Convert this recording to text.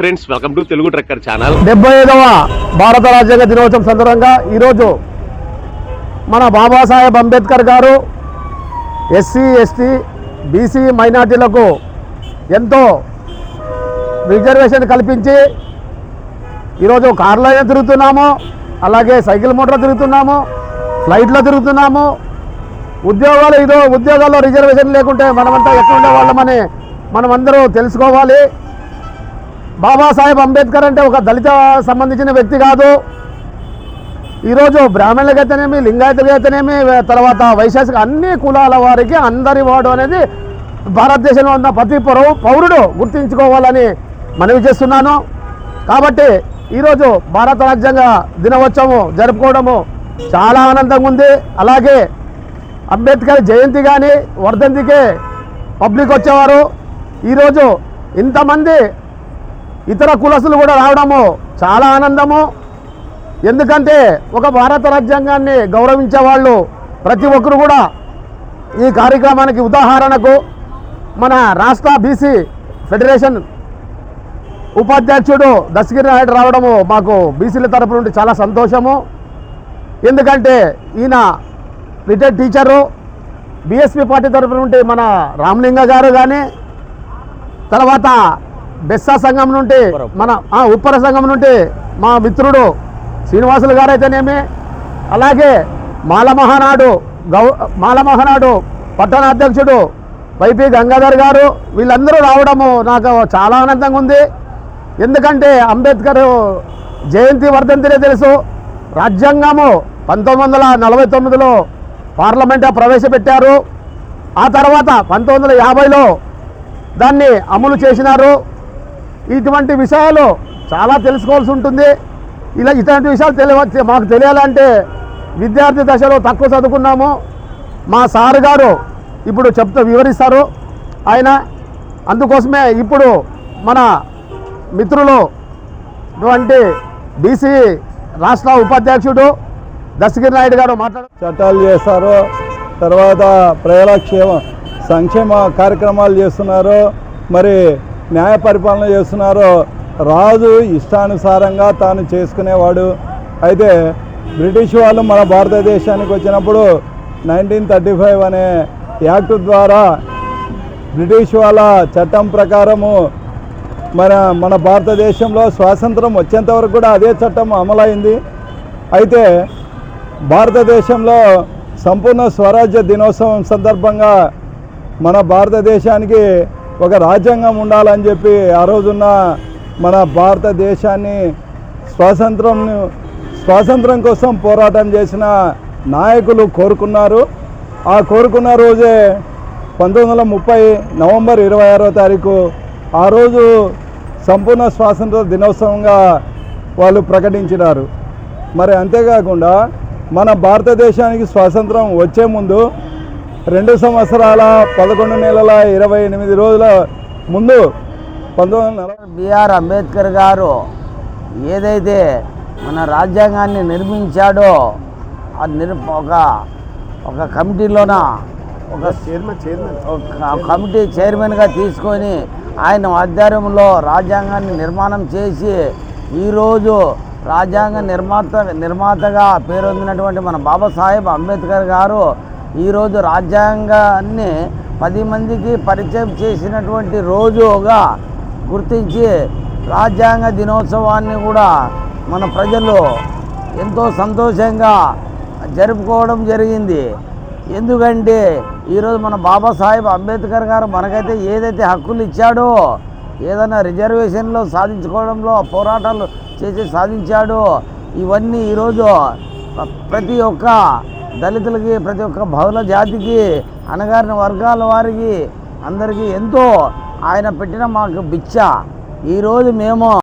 Friends welcome to Telugu trekker channel. డెబ్బై ఐదవ భారత రాజ్యాంగ దినోత్సవం సందర్భంగా ఈరోజు మన బాబాసాహెబ్ అంబేద్కర్ గారు ఎస్సీ ఎస్టీ బీసీ మైనార్టీలకు ఎంతో రిజర్వేషన్ కల్పించి ఈరోజు కార్లో తిరుగుతున్నాము అలాగే సైకిల్ మోటార్లో తిరుగుతున్నాము ఫ్లైట్లో తిరుగుతున్నాము. ఉద్యోగాలు ఇదో ఉద్యోగాల్లో రిజర్వేషన్ లేకుంటే మనమంతా ఎక్కడ ఉండేవాళ్ళమని మనమందరూ తెలుసుకోవాలి. బాబాసాహెబ్ అంబేద్కర్ అంటే ఒక దళిత సంబంధించిన వ్యక్తి కాదు. ఈరోజు బ్రాహ్మణులకైతేనేమి లింగాయతులకైతేనేమి తర్వాత వైశాఖ అన్ని కులాల వారికి అందరి వాడు అనేది భారతదేశంలో ఉన్న ప్రతి పౌరుడు గుర్తించుకోవాలని మనవి చేస్తున్నాను. కాబట్టి ఈరోజు భారత రాజ్యాంగ దినోత్సవం జరుపుకోవడము చాలా ఆనందంగా ఉంది. అలాగే అంబేద్కర్ జయంతి కానీ వర్ధంతికే పబ్లిక్ వచ్చేవారు. ఈరోజు ఇంతమంది ఇతర కులసులు కూడా రావడము చాలా ఆనందము. ఎందుకంటే ఒక భారత రాజ్యాంగాన్ని గౌరవించే వాళ్ళు ప్రతి ఒక్కరు కూడా ఈ కార్యక్రమానికి ఉదాహరణకు మన రాష్ట్ర బీసీ ఫెడరేషన్ ఉపాధ్యక్షుడు దశగిరి నాయుడు రావడము మాకు బీసీల తరపు నుండి చాలా సంతోషము. ఎందుకంటే ఈయన రిటైర్డ్ టీచరు బీఎస్పీ పార్టీ తరపు నుండి మన రామలింగ గారు కానీ తర్వాత బెస్సా సంఘం నుండి మన ఆ, ఉప్పర సంఘం నుండి మా మిత్రుడు శ్రీనివాసులు గారు అయితేనేమి అలాగే మాల మహానాడు గౌ మాల మహానాడు పట్టణ అధ్యక్షుడు వైపి గంగాధర్ గారు వీళ్ళందరూ రావడము నాకు చాలా ఆనందంగా ఉంది. ఎందుకంటే అంబేద్కర్ జయంతి వర్ధంతినే తెలుసు. రాజ్యాంగము పంతొమ్మిది వందల నలభై తొమ్మిదిలో పార్లమెంట్ ప్రవేశపెట్టారు. ఆ తర్వాత పంతొమ్మిది వందల యాభైలో దాన్ని అమలు చేసినారు. ఇటువంటి విషయాలు చాలా తెలుసుకోవాల్సి ఉంటుంది. ఇలా ఇటువంటి విషయాలు తెలియ మాకు తెలియాలంటే విద్యార్థి దశలో తక్కువ చదువుకున్నాము. మా సార్ గారు ఇప్పుడు చెప్తూ వివరిస్తారు. ఆయన అందుకోసమే ఇప్పుడు మన మిత్రులు ఇటువంటి బీసీ రాష్ట్ర ఉపాధ్యక్షుడు దశగిరి నాయుడు గారు మాట్లాడు చట్టాలు చేస్తారు. తర్వాత ప్రజల క్షేమ సంక్షేమ కార్యక్రమాలు చేస్తున్నారు. మరి న్యాయ పరిపాలన చేస్తున్నారు రాజు ఇష్టానుసారంగా తాను చేసుకునేవాడు. అయితే బ్రిటిష్ వాళ్ళు మన భారతదేశానికి వచ్చినప్పుడు నైన్టీన్ థర్టీ ఫైవ్ అనే యాక్ట్ ద్వారా బ్రిటిష్ వాళ్ళ చట్టం ప్రకారము మన మన భారతదేశంలో స్వాతంత్రం వచ్చేంత వరకు కూడా అదే చట్టం అమలైంది. అయితే భారతదేశంలో సంపూర్ణ స్వరాజ్య దినోత్సవం సందర్భంగా మన భారతదేశానికి ఒక రాజ్యాంగం ఉండాలని చెప్పి ఆ రోజున్న మన భారతదేశాన్ని స్వాతంత్రం స్వాతంత్రం కోసం పోరాటం చేసిన నాయకులు కోరుకున్నారు. ఆ కోరుకున్న రోజే పంతొమ్మిది వందల ముప్పై నవంబర్ ఇరవై ఆరో తారీఖు ఆ రోజు సంపూర్ణ స్వాతంత్ర దినోత్సవంగా వాళ్ళు ప్రకటించినారు. మరి అంతేకాకుండా మన భారతదేశానికి స్వాతంత్రం వచ్చే ముందు రెండు సంవత్సరాల పదకొండు నెలల ఇరవై ఎనిమిది రోజుల ముందు పంతొమ్మిది బిఆర్ అంబేద్కర్ గారు ఏదైతే మన రాజ్యాంగాన్ని నిర్మించాడో ఆ నిర్ ఒక ఒక కమిటీలోన ఒక ఒక కమిటీ చైర్మన్గా తీసుకొని ఆయన ఆధ్వర్యంలో రాజ్యాంగాన్ని నిర్మాణం చేసి ఈరోజు రాజ్యాంగ నిర్మాత నిర్మాతగా పేరొందినటువంటి మన బాబాసాహెబ్ అంబేద్కర్ గారు ఈరోజు రాజ్యాంగాన్ని పది మందికి పరిచయం చేసినటువంటి రోజుగా గుర్తించి రాజ్యాంగ దినోత్సవాన్ని కూడా మన ప్రజలు ఎంతో సంతోషంగా జరుపుకోవడం జరిగింది. ఎందుకంటే ఈరోజు మన బాబాసాహెబ్ అంబేద్కర్ గారు మనకైతే ఏదైతే హక్కులు ఇచ్చాడో ఏదైనా రిజర్వేషన్లో సాధించుకోవడంలో పోరాటాలు చేసి సాధించాడో ఇవన్నీ ఈరోజు ప్రతి ఒక్క దళితులకి ప్రతి ఒక్క బహుళ జాతికి అణగారిన వర్గాల వారికి అందరికీ ఎంతో ఆయన పెట్టిన మాకు బిచ్చ ఈరోజు మేము